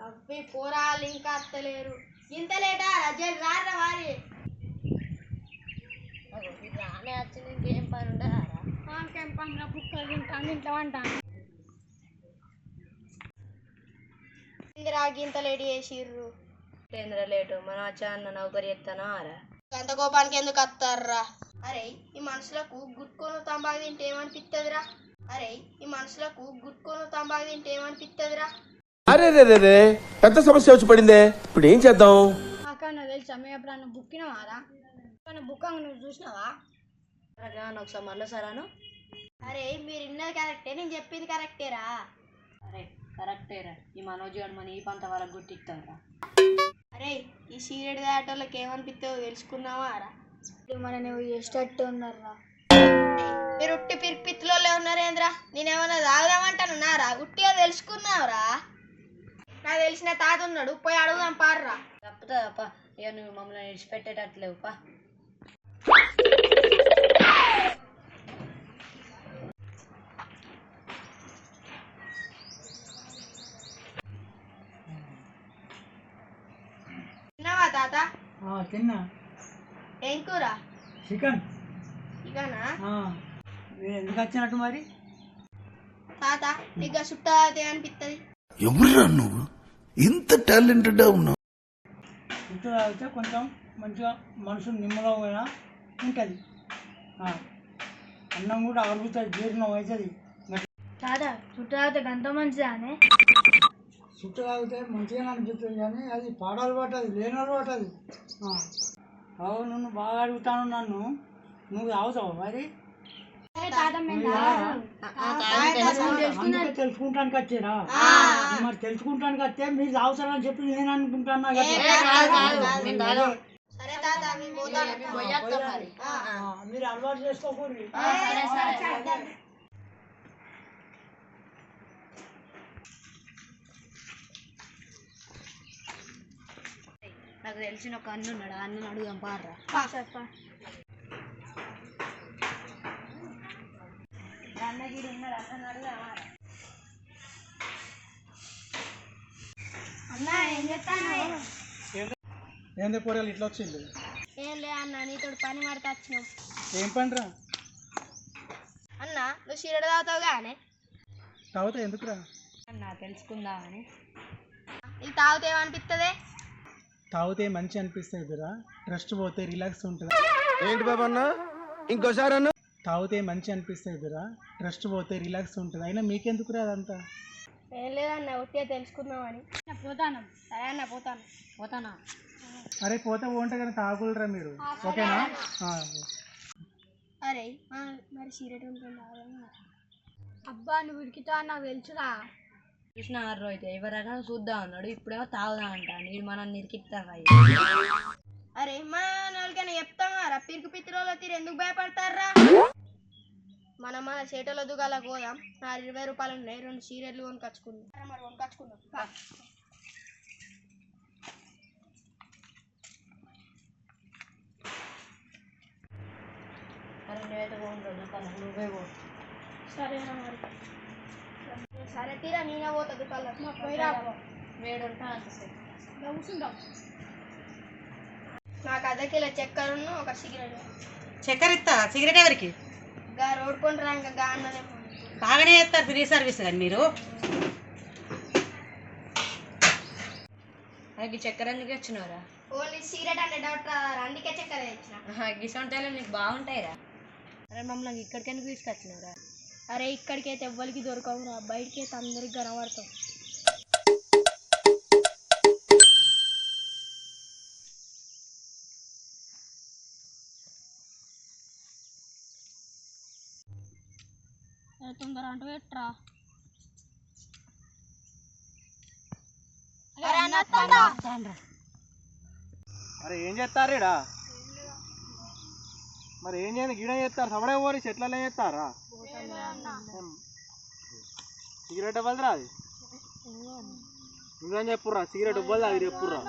అవి పోరాలు ఇంకా అత్తలేరు. ఇంత లేటా? రజల్ రారా వారి రానే వచ్చింది ఇంకేం పని ఉండదా ఇంకేం పండుగ బుక్కలు తింటాను ఇంట్లో అంటాను గింత లేట్ చేసిర్రు. కేంద్ర లేటు? మనం వచ్చా నౌకరి ఎత్తానా రా? అంత కోపానికి ఎందుకు వస్తారా అరే ఈ మనుషులకు గుట్టుకొని తంబాకు తింటే ఏమనిపిస్తుందిరా అరే ఈ మనుషులకు గుట్టుకొని తంబాకు తింటే ఏమనిపిస్తుందిరా అరే రే రే రే పెద్ద సమస్య వచ్చి పడిందే. ఇప్పుడు ఏం చేద్దాం? అక్క నాకు తెలిసి అమ్మ ఎప్పుడన్నా బుక్కినవారా బుక్ నువ్వు చూసినావా? ఒకసారి అరే మీరు ఇన్నది కరెక్టే నేను చెప్పింది కరెక్టేరా అరే కరెక్టేరా ఈ మన ఈ పంత వాళ్ళకి గుట్టిస్తారా అరే ఈ సీరియడ్ దాటోళ్ళకి ఏమనిపిస్తుందో తెలుసుకున్నావా రా? మన నువ్వు చేసేటట్టు ఉన్నారా మీరు ఉట్టి ఉన్నారేంద్రా? నేనేమన్నా తాగుదామంటాను? నారా ఉట్టిగా తెలుసుకున్నావురా. నాకు తెలిసిన తాత ఉన్నాడు. పోయి అడుగుదాం పార్రా. తప్పుతా అప్ప. ఇక నువ్వు మమ్మల్ని విడిచిపెట్టేటట్లేవు పా. తిన్నావా తాత? ఆ, తిన్నా. ఏం కూర? చికెన్. ఎందుకు వచ్చినట్టు మరి? తాత నీకు తాగితే అనిపిస్తుంది ఎవరురా నువ్వు? ఇంత టాలెంటెడ్ ఉన్నావు. చుట్టూ తాగితే కొంచెం మంచిగా మనసు నిమ్మలంగా ఉంటుంది. అన్నం కూడా అరుగుతుంది జీర్ణం అవుతుంది. తాత సుట్ట తాగితే గంత మంచిదానే చుట్టూ తాగితే మంచిగా అనిపిస్తుంది కానీ అది పాడాలు పట్టదు లేనలు పట్టదు అవు నువ్వు బాగా అడుగుతాను నన్ను. నువ్వు తాగుతావు మరి? తెలుసుకుంటానికి వచ్చారా? మరి తెలుసుకుంటానికి వస్తే మీరు తాగుతారని చెప్పి నేను ఆ, మీరు అలవాటు చేసుకోకూడదు. నాకు తెలిసిన ఒక అన్న ఉన్నాడు అన్నని అడుగుదాం పార్రా అన్నగిరి ఉన్నాడు అన్నని అడుగుదాం అన్నా ఏం చెప్తాను ఏంది పొరలు ఇట్లా వచ్చింది? ఏం లే అన్న నీతో పని పడితే వచ్చినాం. ఏం పండురా? అన్న నువ్వు సీరడ తాగుతావు కానీ తాగుతా ఎందుకురా? అన్న తెలుసుకుందామని ఇది తాగితే ఏమనిపిస్తుంది తాగితే మంచి అనిపిస్తుంది రా. ట్రస్ట్ పోతే రిలాక్స్ ఉంటుంది. ఏంటి బాబా అన్న? ఇంకోసారి అన్న. తాగితే మంచి అనిపిస్తుంది రా ట్రస్ట్ పోతే రిలాక్స్ ఉంటుంది. అయినా మీకెందుకు రా అదంతా? ఏం లేదన్న ఉట్టిగా తెలుసుకుందామని. పోతాను. సరే అన్న పోతాను. పోతానా? అరే పోతే పోంటే కానీ తాగులరా మీరు? ఓకేనా? ఆ. అరే మరి సీరియట్ ఉంటుంది అబ్బా నువ్వు ఉడికితా నాకు తెలుసురా. చూసిన ఆరు అయితే ఎవరైనా చూద్దాం అన్నాడు. ఇప్పుడేమో తాగుదాం అంట నీడు మనం నిరికిస్తారా అరే మన వాళ్ళకైనా చెప్తామా రా పిరికి పిత్తిలో తీరు ఎందుకు భయపడతారా? మనం మన చేటలో దుగాలకు పోదాం. నా ఇరవై రూపాయలు ఉన్నాయి. రెండు సీరియట్లు కొనుకొచ్చుకుందాం. మరి కొనుకొచ్చుకుందాం. పా. అరే నేనైతే పోండి దుకాణం. నువ్వే పో. సరేనా మరి. సరే తీరా నేనే పోతా అంతసేపు. కూర్చుంటాం నాకు అర్ధ కిలో చక్కెరను ఒక సిగరెట్. చక్కెర ఇస్తా సిగరెట్ ఎవరికి? గా రోడ్ కొంటారా ఇంకా గా బాగానే చేస్తారు ఫ్రీ సర్వీస్ కానీ మీరు? అది చక్కెర ఎందుకు వచ్చినవరా ఓన్లీ సిగరెట్ అంటే డౌట్ అందుకే చక్కెర తెచ్చిన. గిసొంటాయిలో నీకు బాగుంటాయిరా. అరే మమ్మల్ని ఇక్కడికి ఎందుకు తీసుకొచ్చినవరా? అరే ఇక్కడికైతే ఎవ్వరికి దొరకవురా. బయటికి అయితే అందరికి కనబడతాం తొందర అంటే పెట్టరా. మరి ఏం చేస్తారు ఈడ? మరి ఏం చేయను గిడ చేస్తారు? సవడే పోరి చెట్లలో చేస్తారా? సిగరెట్ ఇవ్వదురా అది. నువ్వేం చెప్పురా సిగరెట్ ఇవ్వదు అది చెప్పురా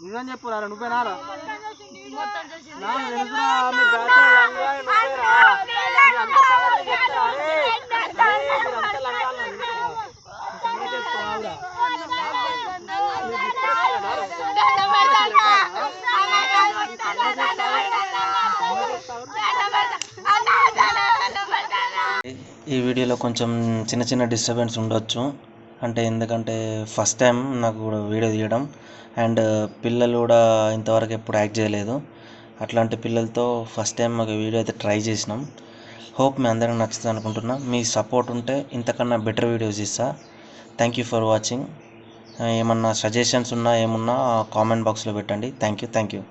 నువ్వేం చెప్పురా నువ్వే నారా నాకు తెలుసురా, మీ బ్యాచ్ లంగా నువ్వేరా. మీ అంత సంగతి చెప్తారా? అరే, అరే, మీరంతా లంగాలు. మీ సంగతి చెప్తావా ఆవిడ? ఈ వీడియోలో కొంచెం చిన్న చిన్న డిస్టర్బెన్స్ ఉండొచ్చు. అంటే ఎందుకంటే ఫస్ట్ టైం నాకు కూడా వీడియో తీయడం. అండ్ పిల్లలు కూడా ఇంతవరకు ఎప్పుడు యాక్ట్ చేయలేదు. అట్లాంటి పిల్లలతో ఫస్ట్ టైం మాకు వీడియో అయితే ట్రై చేసినాం. హోప్ మీ అందరికి నచ్చుతుంది అనుకుంటున్నా. మీ సపోర్ట్ ఉంటే ఇంతకన్నా బెటర్ వీడియోస్ ఇస్తా థ్యాంక్ యూ ఫర్ వాచింగ్ ఏమన్నా సజెషన్స్ ఉన్నా ఏమున్నా కామెంట్ బాక్స్లో పెట్టండి. Thank you thank you